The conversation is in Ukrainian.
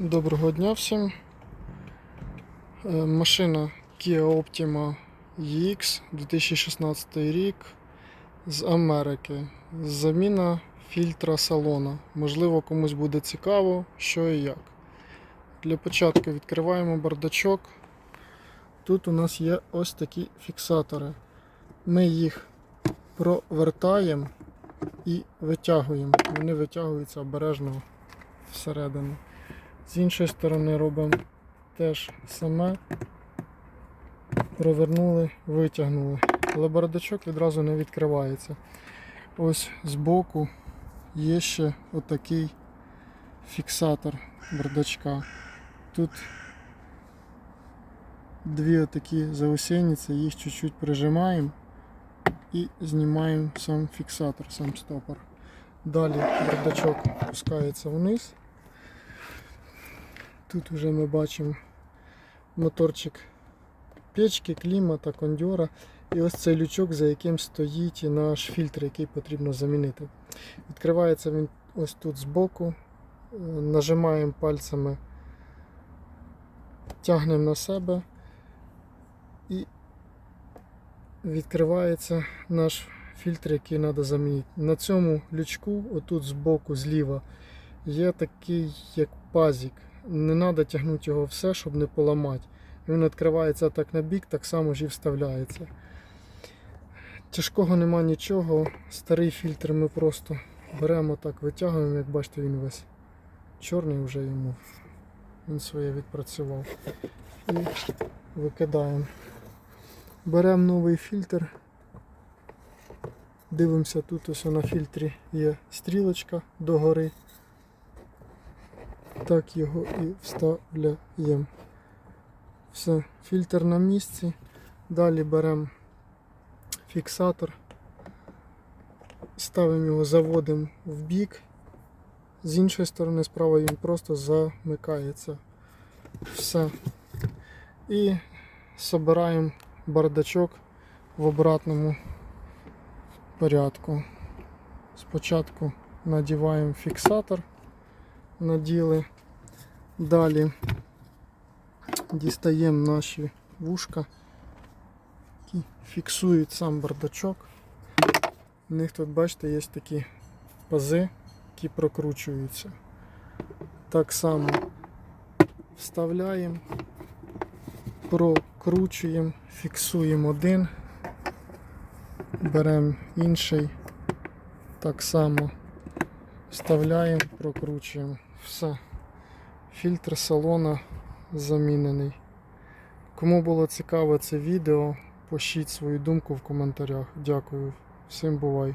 Доброго дня всім. Е, Машина Kia Optima EX 2016 рік з Америки. Заміна фільтра салона. Можливо, комусь буде цікаво, що і як. Для початку відкриваємо бардачок. Тут у нас є ось такі фіксатори. Ми їх провертаємо і витягуємо. Вони витягуються обережно всередину. З іншої сторони робимо теж саме. Провернули, витягнули. Але бардачок відразу не відкривається. Ось збоку є ще отакий фіксатор бардачка. Тут дві отакі заусениці, їх чуть-чуть прижимаємо і знімаємо сам фіксатор, сам стопор. Далі бардачок опускається вниз. Тут вже ми бачимо моторчик печки, клімата, кондьора. І ось цей лючок, за яким стоїть наш фільтр, який потрібно замінити. Відкривається він ось тут збоку. Нажимаємо пальцями, тягнемо на себе і відкривається наш фільтр, який треба замінити. На цьому лючку, отут збоку, зліва, є такий як пазик. Не треба тягнути його все, щоб не поламати. Він відкривається так на бік, так само ж і вставляється. Тяжкого нема нічого. Старий фільтр ми просто беремо так, витягуємо, як бачите, він весь чорний вже йому. Він своє відпрацював. І викидаємо. Беремо новий фільтр. Дивимося, тут ось на фільтрі є стрілочка догори. Так його і вставляємо. Все, фільтр на місці. Далі беремо фіксатор, ставимо його, заводимо в бік. З іншої сторони, справа він просто замикається. Все. І збираємо бардачок в обратному порядку. Спочатку надіваємо фіксатор, наділи. Далі дістаємо наші вушка, які фіксують сам бардачок. У них тут, бачите, є такі пази, які прокручуються. Так само вставляємо, прокручуємо, фіксуємо один, беремо інший, так само вставляємо, прокручуємо. Все. Фільтр салона замінений. Кому було цікаво це відео, пишіть свою думку в коментарях. Дякую. Всім бувай!